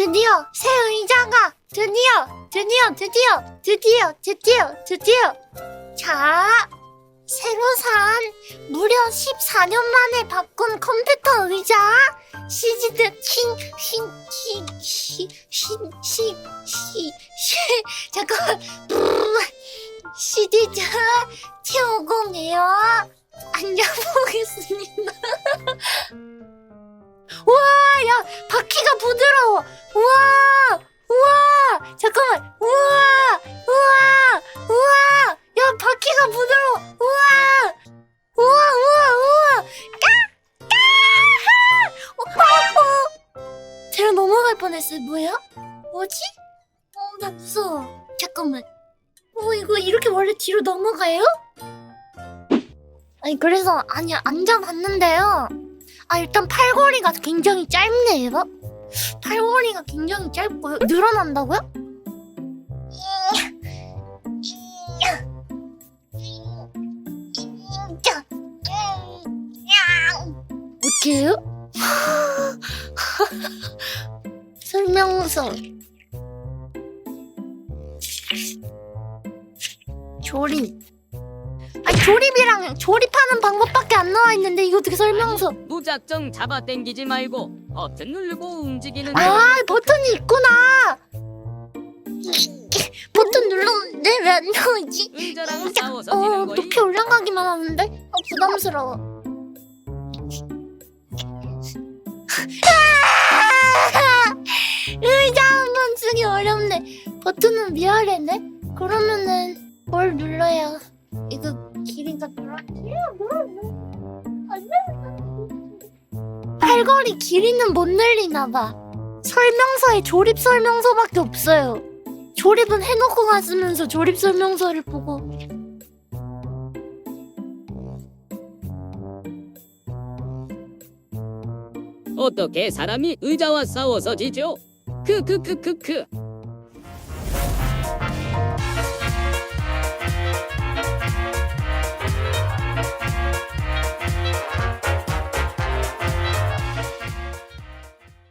드디어 새 의자가 드디어 드디어 드디어 드디어 드디어 드디어. 자 새로 산 무려 14년 만에 바꾼 컴퓨터 의자. 시즈드 킹킹킹시시시시. 잠깐 시디즈 T50이에요. 앉아보겠습니다. 우와 야 바퀴가 부드러워. 우와 우와 잠깐만. 우와 우와 우와. 야 바퀴가 부드러워. 우와 우와 우와 우와. 까까 제가 넘어갈 뻔했어요. 뭐야 뭐지? 어 나 무서워. 잠깐만. 어 이거 이렇게 원래 뒤로 넘어가요? 아니 그래서 아니 앉아봤는데요 아 일단 팔걸이가 굉장히 짧네요. 팔걸이가 굉장히 짧고요. 늘어난다고요? 어째요? 설명서 아니 조립이랑 조립하는 방법밖에 안 나와 있는데 이거 어떻게 설명서 무작정 잡아 당기지 말고 버튼 누르고 움직이는 아 버튼이 있구나 버튼 눌렀는데 왜 안 나오지? 싸워서 어 지는 거이 높이 올라가기만 하는데? 어 부담스러워 아! 의자 한 번 쓰기 어렵네 버튼은 위아래네? 그러면은 뭘 눌러야 팔걸이 길이는 못 늘리나 봐. 설명서에 조립 설명서밖에 없어요. 조립은 해놓고 갔으면서 조립 설명서를 보고. 어떻게 사람이 의자와 싸워서 지죠? 그그그그그